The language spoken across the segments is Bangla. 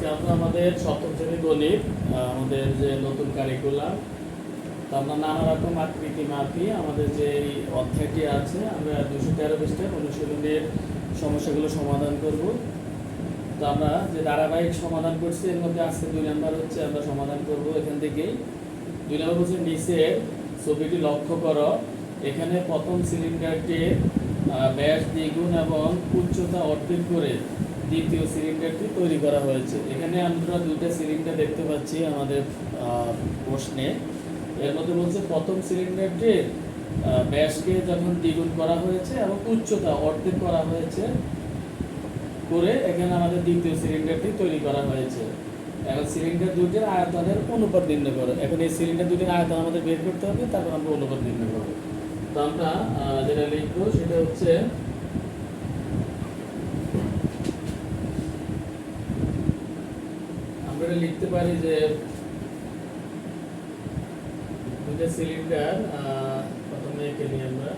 আজকে আমরা আমাদের সপ্তম শ্রেণি গণিত আমাদের যে নতুন কারিকুলাম তো আমরা নানা রকম আকৃতি মাপি, আমাদের যে এই অধ্যায়টি আছে, আমরা দুশো তেরো পৃষ্ঠার অনুশীলনের সমস্যাগুলো সমাধান করব। তো আমরা যে ধারাবাহিক সমাধান করছি, এর মধ্যে আজকে দুই নাম্বার হচ্ছে আমরা সমাধান করব এখান থেকেই। দুই নম্বর হচ্ছে নিচের ছবিটি লক্ষ্য করো, এখানে প্রথম সিলিন্ডারটির ব্যাস দ্বিগুণ এবং উচ্চতা অর্ধেক করে দ্বিতীয় সিলিন্ডারটি তৈরি করা হয়েছে। এখানে আমরা দুইটা সিলিন্ডার দেখতে পাচ্ছি আমাদের প্রশ্নে। এর মধ্যে বলছে, প্রথম সিলিন্ডারটির ব্যাসকে যখন দ্বিগুণ করা হয়েছে এবং উচ্চতা অর্ধেক করা হয়েছে করে এখানে আমাদের দ্বিতীয় সিলিন্ডারটি তৈরি করা হয়েছে। এখন সিলিন্ডার দুটির আয়তনের অনুপাত নির্ণয় করো। এখন এই সিলিন্ডার দুটির আয়তন আমাদের বের করতে হবে, তারপর আমরা অনুপাত নির্ণয় করব। তো আমরা যেটা লিখব, সেটা হচ্ছে আমরা লিখতে পারি যে দুটো সিলিন্ডার প্রথমে এঁকে নিই আমরা।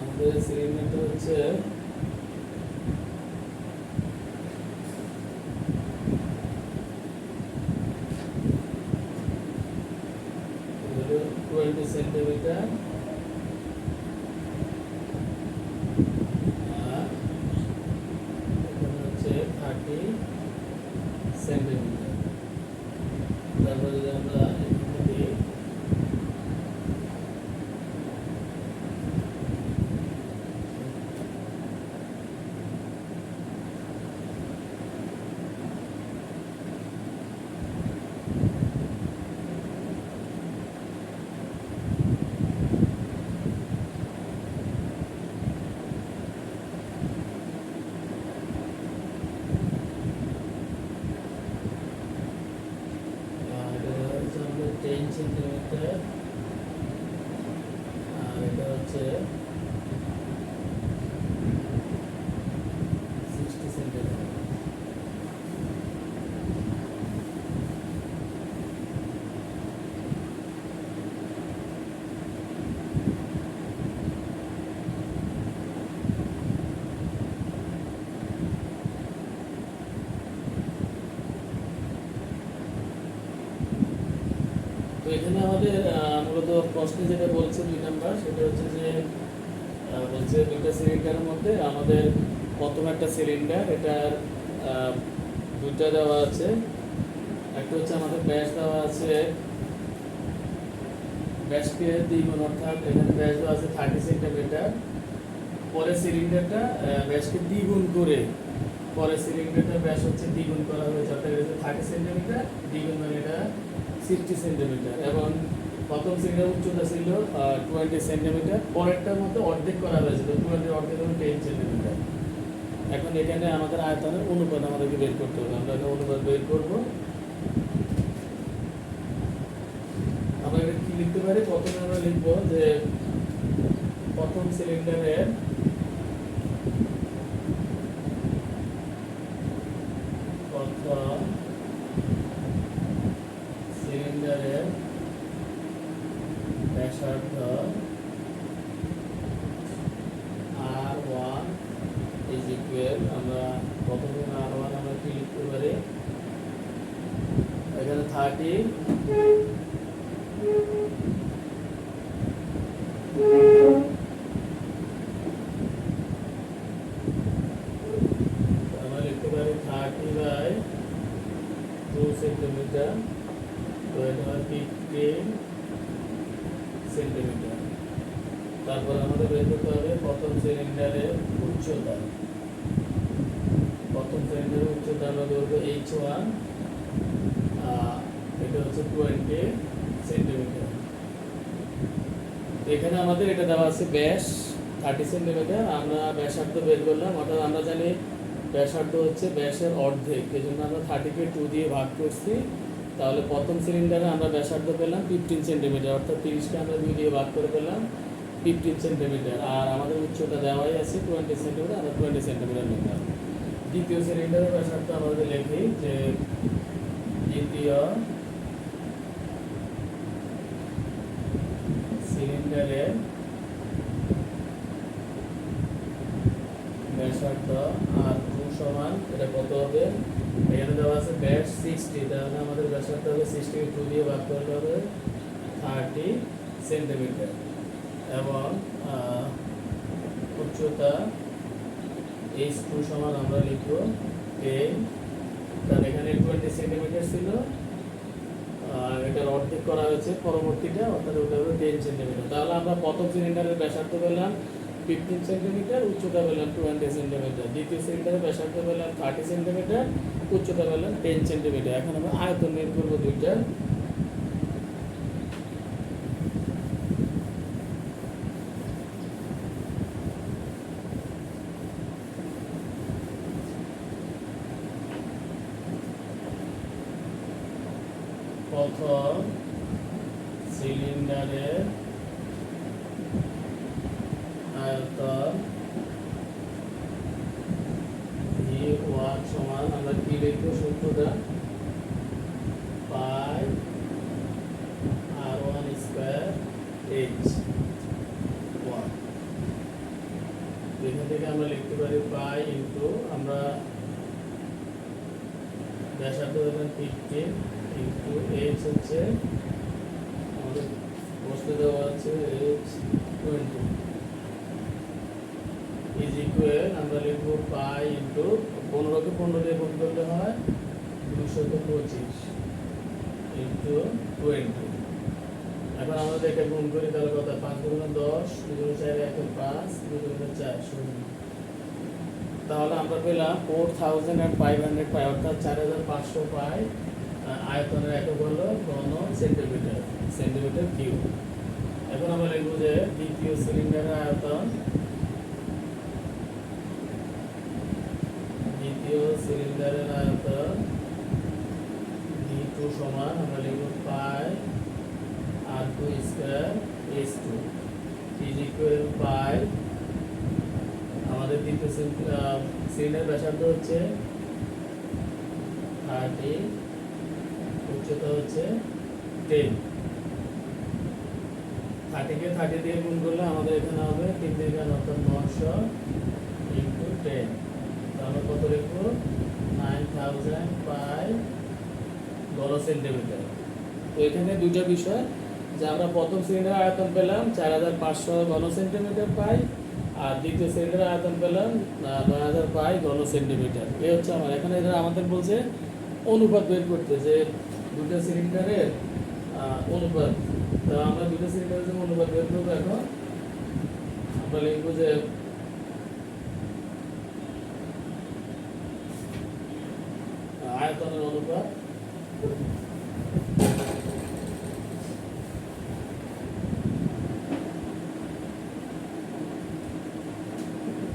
আমাদের সিলিন্ডারটা হচ্ছে টোয়েন্টি সেন্টিমিটার আর এখানে হচ্ছে থার্টি সেন্টিমিটার তারপরে যদি আমরা এখানে দিই আর এটা হচ্ছে আমাদের টেন সেন্টিমিটার আর এটা হচ্ছে সিক্সটি সেন্টিমিটার তো এখানে আমাদের মূলত প্রশ্নে যেটা বলছে দুই নাম্বার, সেটা হচ্ছে যে বলছে দুইটা সিলিন্ডারের মধ্যে আমাদের প্রথম একটা সিলিন্ডার এটার দুইটা দেওয়া আছে, একটা হচ্ছে আমাদের ব্যাস দেওয়া আছে, ব্যাসকে দ্বিগুণ অর্থাৎ এখানে ব্যাস দেওয়া আছে থার্টি সেন্টিমিটার পরে সিলিন্ডারটা ব্যাসকে দ্বিগুণ করে পরে সিলিন্ডারটা ব্যাস হচ্ছে দ্বিগুণ করা হয়েছে, অর্থাৎ এটা থার্টি সেন্টিমিটার দ্বিগুণ মানে এটা সিক্সটি সেন্টিমিটার এবং প্রথম সিলিন্ডার উচ্চতা ছিল টোয়েন্টি সেন্টিমিটার পরেরটার মধ্যে অর্ধেক করা হয়েছে, তো টোয়েন্টি অর্ধেক হলো টেন সেন্টিমিটার এখন এখানে আমাদের আয়তনের অনুপাত আমাদেরকে বের করতে হবে। আমরা এখানে অনুপাত বের করব। আমরা এটা কি লিখতে পারি? প্রথমে আমরা লিখব যে প্রথম সিলিন্ডারের প্রথম sides uh, of the R1 is equal, আমরা আর ওয়ান আমরা কি লিখতে পারি? এখানে 30 সেন্টিমিটার তারপর আমাদের বের করতে হবে প্রথম সিলিন্ডারের উচ্চতা। প্রথম সিলিন্ডারের উচ্চতা আমরা ধরবো এইচ ওয়ান এটা হচ্ছে টোয়েন্টি সেন্টিমিটার এখানে আমাদের এটা দেওয়া আছে ব্যাস থার্টি সেন্টিমিটার আমরা ব্যাসার্ধ বের করলাম, অর্থাৎ আমরা জানি ব্যাসার্ধ হচ্ছে ব্যাসের অর্ধেক। এই জন্য আমরা থার্টিকে টু দিয়ে ভাগ করছি। তাহলে প্রথম সিলিন্ডারে আমরা ব্যাসার্ধ পেলাম ফিফটিন সেন্টিমিটার অর্থাৎ তিরিশকে আমরা দুই দিয়ে ভাগ করে পেলাম ফিফটিন সেন্টিমিটার আর আমাদের উচ্চতা দেওয়াই আছে টোয়েন্টি সেন্টিমিটার আমরা টোয়েন্টি সেন্টিমিটার নিলাম। দ্বিতীয় সিলিন্ডারের ব্যাসার্ধ আমাদের লিখি যে দ্বিতীয় সিলিন্ডারের ব্যাসার্ধ আর সমান এটা কত হবে? এখানে দেওয়া আছে ব্যাস সিক্সটি তাহলে আমাদের ব্যাসার্ধ হবে সিক্সটি টু দিয়ে ভাগ করলে হবে থার্টি সেন্টিমিটার এবং উচ্চতা এইচ টু সমান আমরা লিখব টেন কারণ এখানে টোয়েন্টি সেন্টিমিটার ছিল। আর এটার অর্ধেক করা হয়েছে পরবর্তীটা, অর্থাৎ ওটা হলো টেন সেন্টিমিটার তাহলে আমরা প্রথম সিলিন্ডারের ব্যাসার্ধ পেলাম ফিফটিন সেন্টিমিটার উচ্চতা পেলাম টোয়েন্টি সেন্টিমিটার দ্বিতীয় সিলিন্ডারের ব্যাসার্ধ পেলাম থার্টি সেন্টিমিটার উচ্চতা পেলাম টেন সেন্টিমিটার এখন আমরা আয়তন বের দুইটা প্রথম সিলিন্ডারের ওয়ান সমান, আমরা কি লিখব সূত্রটা? Pi r one square h. One. থেকে আমরা লিখতে পারি পাই ইন্টু, আমরা ব্যাসার্ধ দেবেন ফিফটিন ইন্টু এইচ হচ্ছে, আমাদের বসতে দেওয়া আছে এইচ টোয়েন্টি। ইজ ইকুয়াল আমরা লিখব পাই ইন্টু পনেরোকে পনেরো দিয়ে গুণ করলে হয় দুশোকে পঁচিশ ইন্টু টোয়েন্টি এখন আমরা এটা গুণ করি, তাহলে কত? পাঁচ দুগুণ দশ, দুগুণ চার, এক পাঁচ, দুগুণ চার, শূন্য। তাহলে আমরা পেলাম four thousand and five hundred pi, অর্থাৎ চার হাজার পাঁচশো পাই আয়তনের একক হলো ঘন সেন্টিমিটার সেন্টিমিটার কিউ এখন আমরা লিখব যে দ্বিতীয় সিলিন্ডারের আয়তন সিলিন্ডারের আয়তন টু সমান আমরা লিখব pi r two square s two equal pi আমাদের দ্বিতীয় সিলিন্ডার হচ্ছে থার্টি উচ্চতা হচ্ছে টেন থার্টিকে থার্টি দিয়ে গুণ করলে আমাদের এখানে হবে তিন থেকে অর্থাৎ নশো ইন্টু টেন তাহলে কত লিখব নাইন থাউজেন্ড বাই বড় সেন্টিমিটার। তো এখানে দুইটা বিষয়, যে আমরা প্রথম সিলিন্ডার আয়তন পেলাম চার হাজার পাঁচশো ঘন সেন্টিমিটার পাই, আর দ্বিতীয় সিলিন্ডার আয়তন পেলাম নয় হাজার পাই ঘন সেন্টিমিটার। এই হচ্ছে আমার, এখানে এটা আমাদের বলছে, অনুপাত বের করতে, যে দুটো সিলিন্ডারের অনুপাত। তো আমরা দুটো সিলিন্ডারের জন্য অনুপাত বের করব এখন। আমরা লিখব যে আয়তনের অনুপাত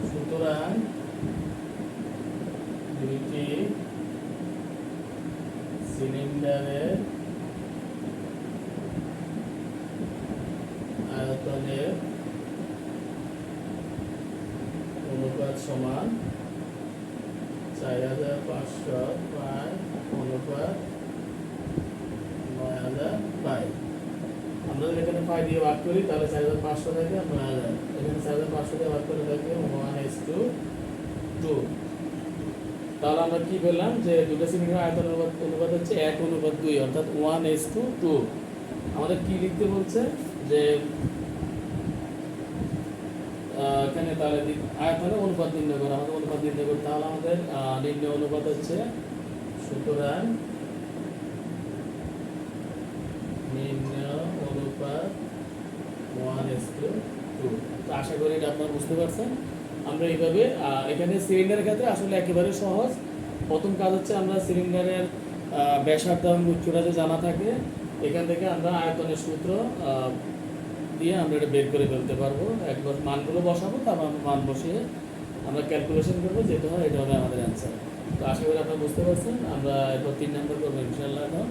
সুতরাং দুইটি সিলিন্ডারের আয়তনের অনুপাত সমান চার হাজার পাঁচশো অনুপাত নয় হাজার পাই আমরা যদি এখানে পাই দিয়ে ভাগ করি, তাহলে চার হাজার পাঁচশো থাকে নয় হাজার এখানে চার হাজার পাঁচশো দিয়ে ভাগ করে থাকে ওয়ান এস টু টু তাহলে আমরা কি পেলাম যে দুটো সিলিন্ডার আয়তন অনুপাত অনুপাত হচ্ছে এক, অনুপাত দুই, অর্থাৎ ওয়ান এস টু টু আমাদের কি লিখতে বলছে? যে এখানে তাহলে আয়তনের অনুপাত নির্ণয় করা আমাদের অনুপাত নির্ণয় করতে তাহলে আমাদের নির্ণয় অনুপাত হচ্ছে সুতরাং নির্ণয় অনুপাত আশা করি এটা আপনারা বুঝতে পারছেন। আমরা এইভাবে এখানে সিলিন্ডারের ক্ষেত্রে আসলে একেবারে সহজ। প্রথম কাজ হচ্ছে আমরা সিলিন্ডারের ব্যাসার্ধ এবং উচ্চতা যে জানা থাকে, এখান থেকে আমরা আয়তনের সূত্র দিয়ে আমরা এটা বের করে ফেলতে পারব। একবার মানগুলো বসাবো, তারপর আমরা মান বসিয়ে আমরা ক্যালকুলেশন করব যেটা হয়, এটা হবে আমাদের অ্যান্সার তো আশা করি আপনারা বুঝতে পারছেন। আমরা এরপর তিন নম্বর করব ইনশাল্লাহ এখন।